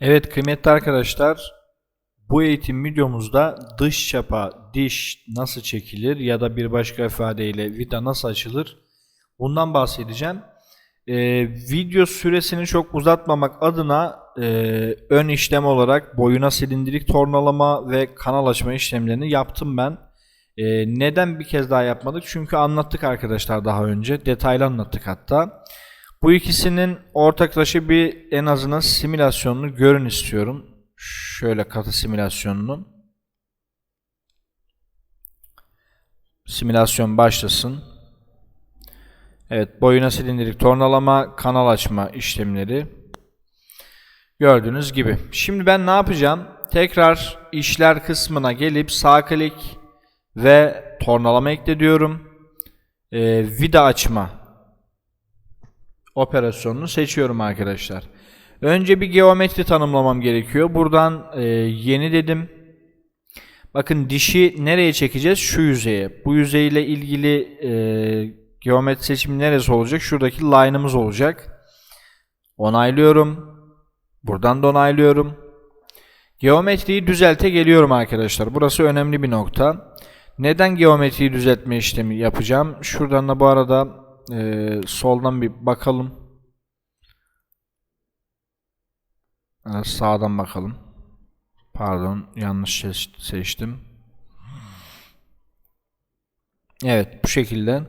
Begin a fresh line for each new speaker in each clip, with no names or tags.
Evet kıymetli arkadaşlar bu eğitim videomuzda dış çapa diş nasıl çekilir ya da bir başka ifadeyle vida nasıl açılır bundan bahsedeceğim. Ee, video süresini çok uzatmamak adına e, ön işlem olarak boyuna silindirik tornalama ve kanal açma işlemlerini yaptım ben. Ee, neden bir kez daha yapmadık? Çünkü anlattık arkadaşlar daha önce. Detaylı anlattık hatta. Bu ikisinin ortaklaşa bir en azından simülasyonunu görün istiyorum. Şöyle katı simülasyonunu. Simülasyon başlasın. Evet, boyuna silindirik tornalama, kanal açma işlemleri. Gördüğünüz gibi. Şimdi ben ne yapacağım? Tekrar işler kısmına gelip sağ klik ve tornalama ekle diyorum. Ee, vida açma operasyonunu seçiyorum arkadaşlar. Önce bir geometri tanımlamam gerekiyor. Buradan e, yeni dedim. Bakın dişi nereye çekeceğiz? Şu yüzeye. Bu yüzeyle ilgili e, geometri seçimi neresi olacak? Şuradaki line'ımız olacak. Onaylıyorum. Buradan da onaylıyorum. Geometriyi düzelte geliyorum arkadaşlar. Burası önemli bir nokta. Neden geometriyi düzeltme işlemi yapacağım? Şuradan da bu arada e, soldan bir bakalım. Ha, Sağdan bakalım. Pardon, yanlış seç- seçtim. Evet, bu şekilde.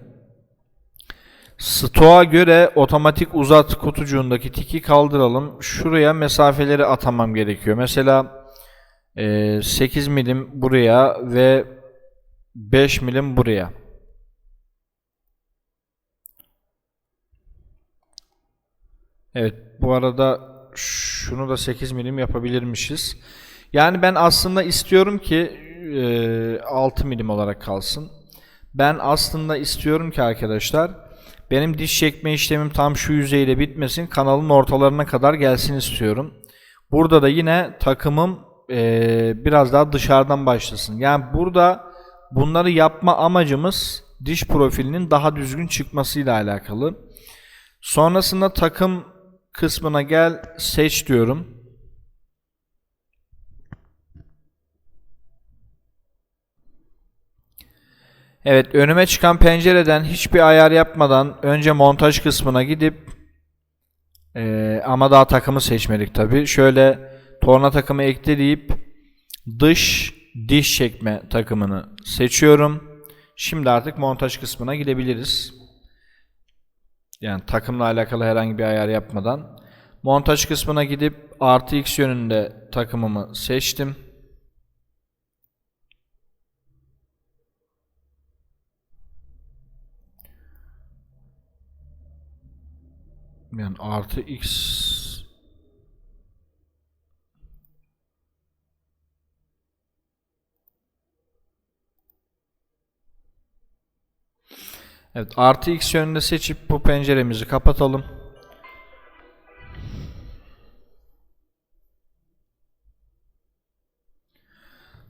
Stoğa göre otomatik uzat kutucuğundaki tiki kaldıralım. Şuraya mesafeleri atamam gerekiyor. Mesela e, 8 milim buraya ve 5 milim buraya. Evet, bu arada şunu da 8 milim yapabilirmişiz. Yani ben aslında istiyorum ki e, 6 milim olarak kalsın. Ben aslında istiyorum ki arkadaşlar benim diş çekme işlemim tam şu yüzeyle bitmesin. Kanalın ortalarına kadar gelsin istiyorum. Burada da yine takımım e, biraz daha dışarıdan başlasın. Yani burada bunları yapma amacımız diş profilinin daha düzgün çıkmasıyla alakalı. Sonrasında takım kısmına gel seç diyorum. Evet önüme çıkan pencereden hiçbir ayar yapmadan önce montaj kısmına gidip eee, ama daha takımı seçmedik tabi. Şöyle torna takımı ekle deyip dış diş çekme takımını seçiyorum. Şimdi artık montaj kısmına gidebiliriz. Yani takımla alakalı herhangi bir ayar yapmadan. Montaj kısmına gidip artı x yönünde takımımı seçtim. Yani artı x Evet artı x yönünde seçip bu penceremizi kapatalım.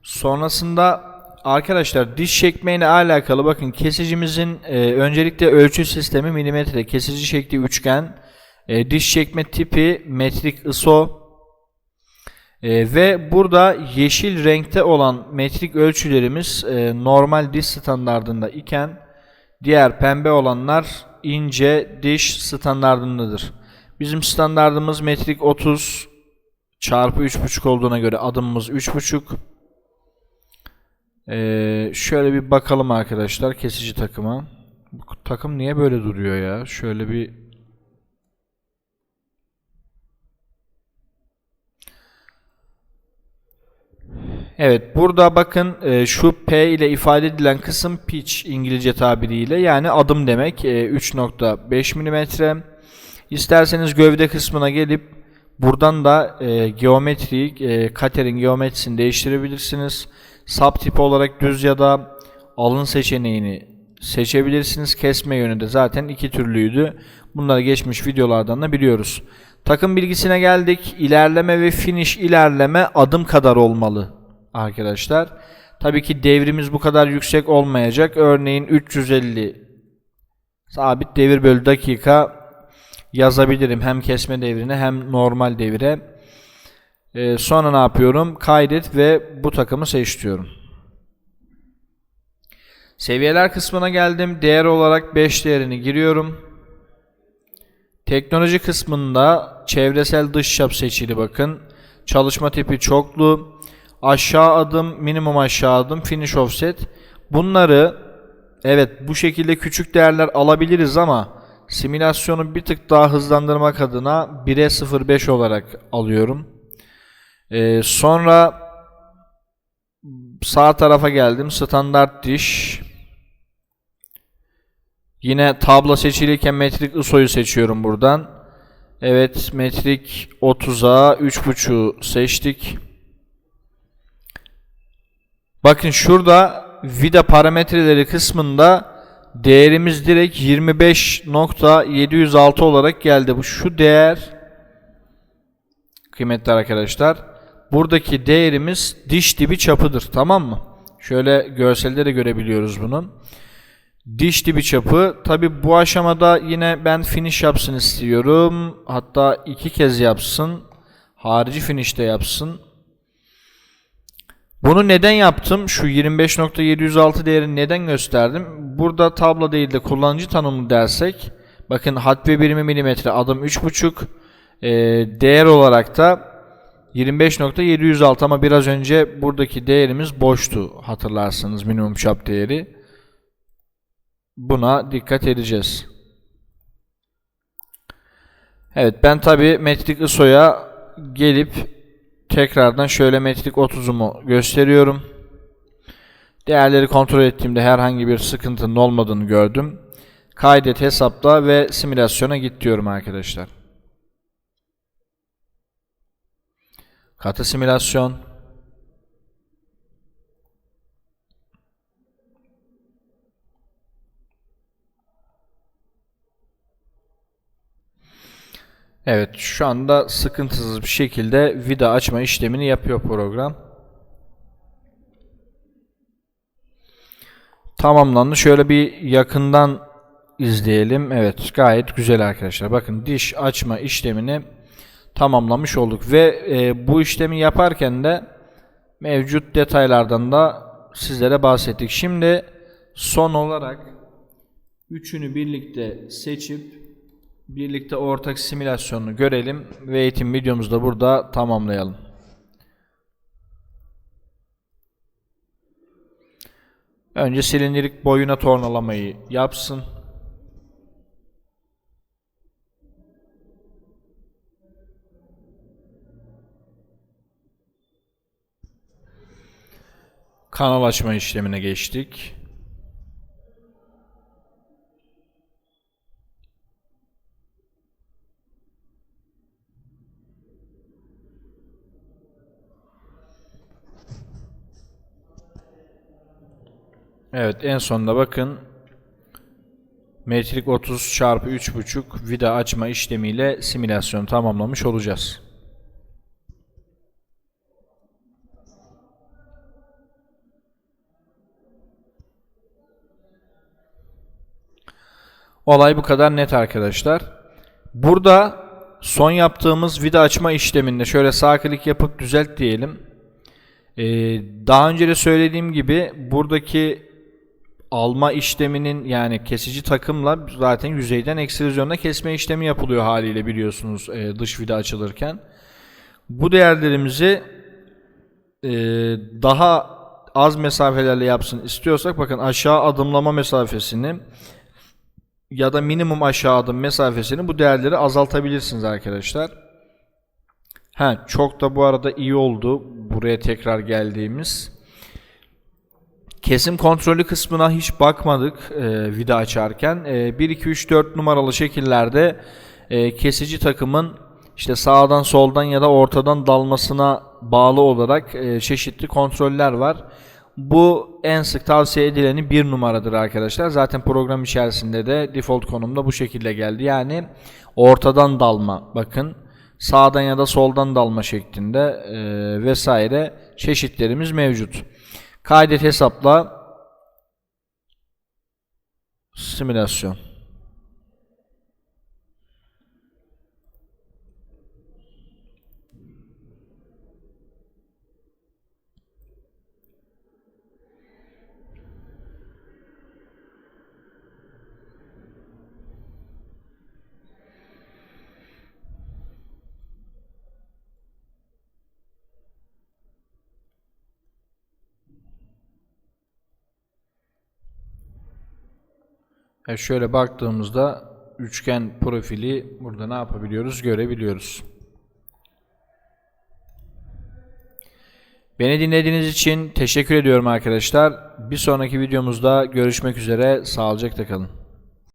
Sonrasında arkadaşlar diş çekmeyle alakalı bakın kesicimizin e, öncelikle ölçü sistemi milimetre kesici şekli üçgen e, diş çekme tipi metrik ISO e, ve burada yeşil renkte olan metrik ölçülerimiz e, normal diş standardında iken diğer pembe olanlar ince diş standardındadır. Bizim standardımız metrik 30 çarpı 3.5 olduğuna göre adımımız 3.5 ee, şöyle bir bakalım arkadaşlar kesici takıma. Bu takım niye böyle duruyor ya? Şöyle bir Evet burada bakın e, şu P ile ifade edilen kısım pitch İngilizce tabiriyle yani adım demek e, 3.5 mm. İsterseniz gövde kısmına gelip buradan da e, geometriyi e, katerin geometrisini değiştirebilirsiniz. Sub tipi olarak düz ya da alın seçeneğini seçebilirsiniz. Kesme yönü de zaten iki türlüydü. Bunları geçmiş videolardan da biliyoruz. Takım bilgisine geldik. İlerleme ve finish ilerleme adım kadar olmalı arkadaşlar. Tabii ki devrimiz bu kadar yüksek olmayacak. Örneğin 350 sabit devir bölü dakika yazabilirim. Hem kesme devrine hem normal devire. Ee, sonra ne yapıyorum? Kaydet ve bu takımı seç diyorum. Seviyeler kısmına geldim. Değer olarak 5 değerini giriyorum. Teknoloji kısmında çevresel dış çap seçili bakın. Çalışma tipi çoklu. Aşağı adım, minimum aşağı adım, finish offset. Bunları evet bu şekilde küçük değerler alabiliriz ama simülasyonu bir tık daha hızlandırmak adına 1'e 0.5 olarak alıyorum. Ee, sonra sağ tarafa geldim. Standart diş. Yine tablo seçilirken metrik ISO'yu seçiyorum buradan. Evet metrik 30'a 3.5'u seçtik. Bakın şurada vida parametreleri kısmında değerimiz direkt 25.706 olarak geldi. Bu şu değer kıymetli arkadaşlar. Buradaki değerimiz diş dibi çapıdır. Tamam mı? Şöyle görselde de görebiliyoruz bunu. Diş dibi çapı. Tabi bu aşamada yine ben finish yapsın istiyorum. Hatta iki kez yapsın. Harici finish de yapsın. Bunu neden yaptım? Şu 25.706 değerini neden gösterdim? Burada tablo değil de kullanıcı tanımlı dersek bakın hat ve birimi milimetre adım 3.5 e, değer olarak da 25.706 ama biraz önce buradaki değerimiz boştu hatırlarsınız minimum çap değeri. Buna dikkat edeceğiz. Evet ben tabi metrik ISO'ya gelip tekrardan şöyle metrik 30'umu gösteriyorum. Değerleri kontrol ettiğimde herhangi bir sıkıntının olmadığını gördüm. Kaydet hesapla ve simülasyona git diyorum arkadaşlar. Katı simülasyon. Evet şu anda sıkıntısız bir şekilde vida açma işlemini yapıyor program. Tamamlandı. Şöyle bir yakından izleyelim. Evet gayet güzel arkadaşlar. Bakın diş açma işlemini tamamlamış olduk. Ve e, bu işlemi yaparken de mevcut detaylardan da sizlere bahsettik. Şimdi son olarak üçünü birlikte seçip birlikte ortak simülasyonunu görelim ve eğitim videomuzu da burada tamamlayalım. Önce silindirik boyuna tornalamayı yapsın. Kanal açma işlemine geçtik. Evet en sonunda bakın metrik 30 çarpı 3.5 vida açma işlemiyle simülasyonu tamamlamış olacağız. Olay bu kadar net arkadaşlar. Burada son yaptığımız vida açma işleminde şöyle sağ klik yapıp düzelt diyelim. Ee, daha önce de söylediğim gibi buradaki alma işleminin yani kesici takımla zaten yüzeyden ekstrizyonda kesme işlemi yapılıyor haliyle biliyorsunuz e, dış vida açılırken. Bu değerlerimizi e, daha az mesafelerle yapsın istiyorsak bakın aşağı adımlama mesafesini ya da minimum aşağı adım mesafesini bu değerleri azaltabilirsiniz arkadaşlar. Ha çok da bu arada iyi oldu buraya tekrar geldiğimiz. Kesim kontrolü kısmına hiç bakmadık e, vida açarken. E, 1 2 3 4 numaralı şekillerde e, kesici takımın işte sağdan soldan ya da ortadan dalmasına bağlı olarak e, çeşitli kontroller var. Bu en sık tavsiye edileni bir numaradır arkadaşlar. Zaten program içerisinde de default konumda bu şekilde geldi. Yani ortadan dalma bakın. Sağdan ya da soldan dalma şeklinde e, vesaire çeşitlerimiz mevcut. Kaydet hesapla simülasyon. Evet şöyle baktığımızda üçgen profili burada ne yapabiliyoruz görebiliyoruz. Beni dinlediğiniz için teşekkür ediyorum arkadaşlar. Bir sonraki videomuzda görüşmek üzere. Sağlıcakla kalın.